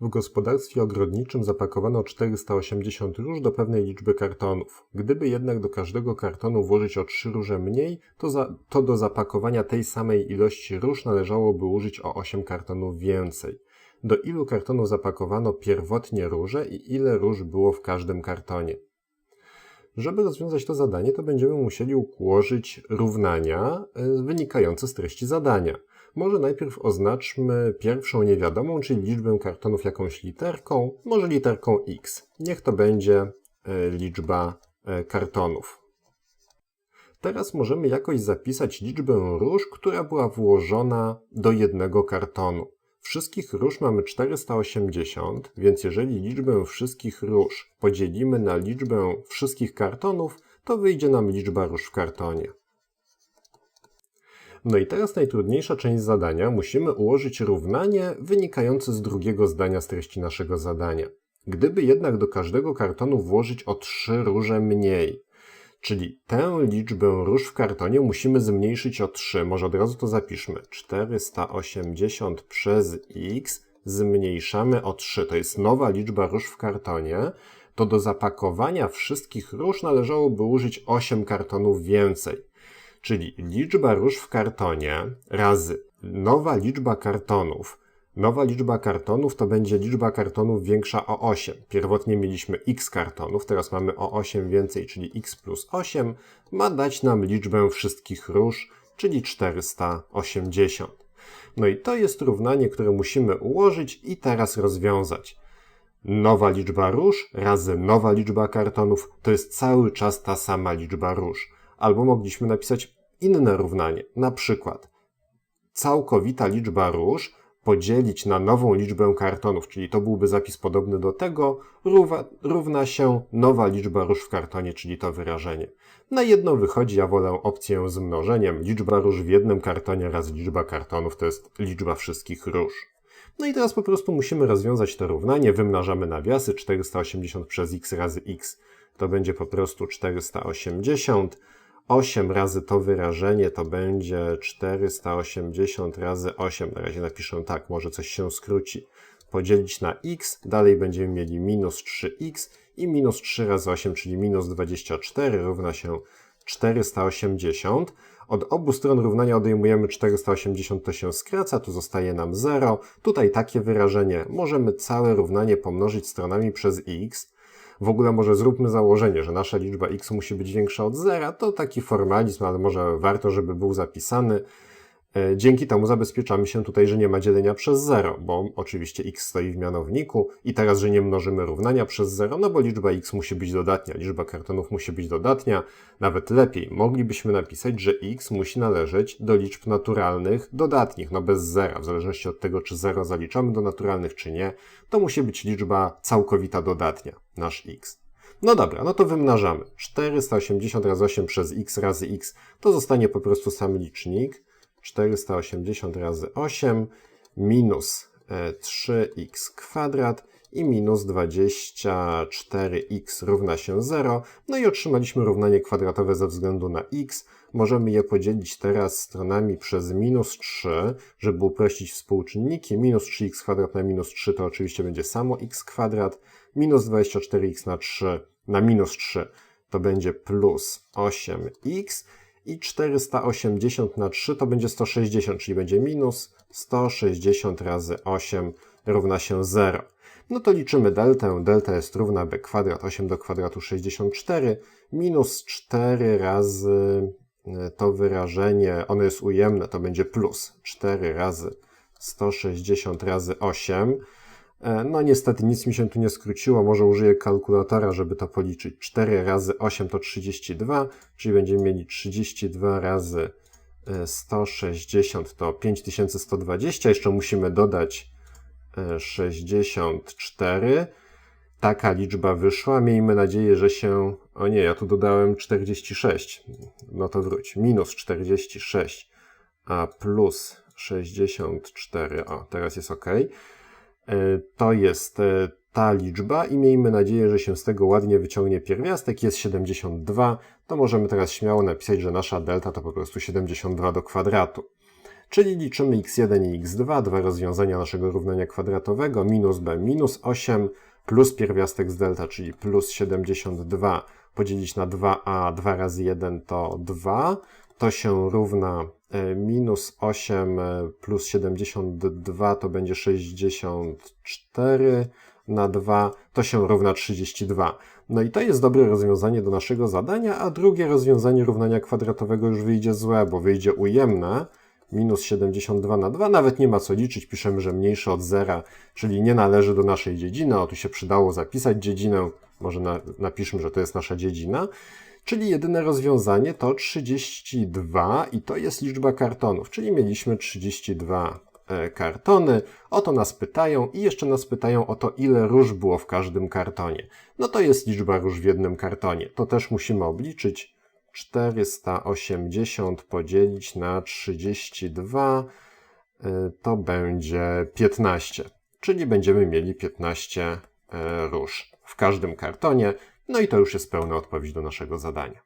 W gospodarstwie ogrodniczym zapakowano 480 róż do pewnej liczby kartonów. Gdyby jednak do każdego kartonu włożyć o 3 róże mniej, to, za, to do zapakowania tej samej ilości róż należałoby użyć o 8 kartonów więcej. Do ilu kartonów zapakowano pierwotnie róże i ile róż było w każdym kartonie? Żeby rozwiązać to zadanie, to będziemy musieli ułożyć równania y, wynikające z treści zadania. Może najpierw oznaczmy pierwszą niewiadomą, czyli liczbę kartonów jakąś literką, może literką x. Niech to będzie y, liczba y, kartonów. Teraz możemy jakoś zapisać liczbę róż, która była włożona do jednego kartonu. Wszystkich róż mamy 480, więc jeżeli liczbę wszystkich róż podzielimy na liczbę wszystkich kartonów, to wyjdzie nam liczba róż w kartonie. No i teraz najtrudniejsza część zadania. Musimy ułożyć równanie wynikające z drugiego zdania z treści naszego zadania. Gdyby jednak do każdego kartonu włożyć o 3 róże mniej, Czyli tę liczbę róż w kartonie musimy zmniejszyć o 3. Może od razu to zapiszmy. 480 przez x zmniejszamy o 3. To jest nowa liczba róż w kartonie. To do zapakowania wszystkich róż należałoby użyć 8 kartonów więcej. Czyli liczba róż w kartonie razy nowa liczba kartonów Nowa liczba kartonów to będzie liczba kartonów większa o 8. Pierwotnie mieliśmy x kartonów, teraz mamy o 8 więcej, czyli x plus 8 ma dać nam liczbę wszystkich róż, czyli 480. No i to jest równanie, które musimy ułożyć i teraz rozwiązać. Nowa liczba róż razy nowa liczba kartonów to jest cały czas ta sama liczba róż. Albo mogliśmy napisać inne równanie, na przykład całkowita liczba róż podzielić na nową liczbę kartonów, czyli to byłby zapis podobny do tego, równa się nowa liczba róż w kartonie, czyli to wyrażenie. Na jedno wychodzi, ja wolę opcję z mnożeniem. Liczba róż w jednym kartonie razy liczba kartonów to jest liczba wszystkich róż. No i teraz po prostu musimy rozwiązać to równanie. Wymnażamy nawiasy 480 przez x razy x. To będzie po prostu 480 8 razy to wyrażenie to będzie 480 razy 8. Na razie napiszę tak, może coś się skróci. Podzielić na x, dalej będziemy mieli minus 3x i minus 3 razy 8, czyli minus 24 równa się 480. Od obu stron równania odejmujemy 480, to się skraca, tu zostaje nam 0. Tutaj takie wyrażenie. Możemy całe równanie pomnożyć stronami przez x w ogóle może zróbmy założenie, że nasza liczba x musi być większa od zera, to taki formalizm, ale może warto, żeby był zapisany. E, dzięki temu zabezpieczamy się tutaj, że nie ma dzielenia przez 0, bo oczywiście x stoi w mianowniku i teraz, że nie mnożymy równania przez 0, no bo liczba x musi być dodatnia, liczba kartonów musi być dodatnia. Nawet lepiej, moglibyśmy napisać, że x musi należeć do liczb naturalnych dodatnich, no bez zera, w zależności od tego, czy 0 zaliczamy do naturalnych, czy nie, to musi być liczba całkowita dodatnia, nasz x. No dobra, no to wymnażamy. 480 razy 8 przez x razy x to zostanie po prostu sam licznik. 480 razy 8 minus 3x e, kwadrat i minus 24x równa się 0. No i otrzymaliśmy równanie kwadratowe ze względu na x. Możemy je podzielić teraz stronami przez minus 3, żeby uprościć współczynniki. Minus 3x kwadrat na minus 3 to oczywiście będzie samo x kwadrat. Minus 24x na 3 na minus 3 to będzie plus 8x i 480 na 3 to będzie 160, czyli będzie minus 160 razy 8 równa się 0. No to liczymy deltę. Delta jest równa b kwadrat, 8 do kwadratu 64, minus 4 razy e, to wyrażenie, ono jest ujemne, to będzie plus 4 razy 160 razy 8. E, no niestety nic mi się tu nie skróciło, może użyję kalkulatora, żeby to policzyć. 4 razy 8 to 32, czyli będziemy mieli 32 razy 160 e, to 5120, jeszcze musimy dodać 64. E, Taka liczba wyszła, miejmy nadzieję, że się... O nie, ja tu dodałem 46. No to wróć. Minus 46, a plus 64. O, teraz jest ok. E, to jest e, ta liczba i miejmy nadzieję, że się z tego ładnie wyciągnie pierwiastek, jest 72, to możemy teraz śmiało napisać, że nasza delta to po prostu 72 do kwadratu. czyli liczymy x1 i x2, dwa rozwiązania naszego równania kwadratowego, minus b minus 8 plus pierwiastek z delta, czyli plus 72 podzielić na 2a, 2 razy 1 to 2, to się równa e, minus 8 e, plus 72 to będzie 64 na 2 to się równa 32. No i to jest dobre rozwiązanie do naszego zadania, a drugie rozwiązanie równania kwadratowego już wyjdzie złe, bo wyjdzie ujemne. Minus 72 na 2, nawet nie ma co liczyć, piszemy, że mniejsze od zera, czyli nie należy do naszej dziedziny. O, tu się przydało zapisać dziedzinę, może na, napiszmy, że to jest nasza dziedzina. Czyli jedyne rozwiązanie to 32 i to jest liczba kartonów, czyli mieliśmy 32 e, kartony. O to nas pytają i jeszcze nas pytają o to, ile róż było w każdym kartonie. No to jest liczba róż w jednym kartonie. To też musimy obliczyć. 480 podzielić na 32 e, to będzie 15. Czyli będziemy mieli 15 e, róż w każdym kartonie. No i to już jest pełna odpowiedź do naszego zadania.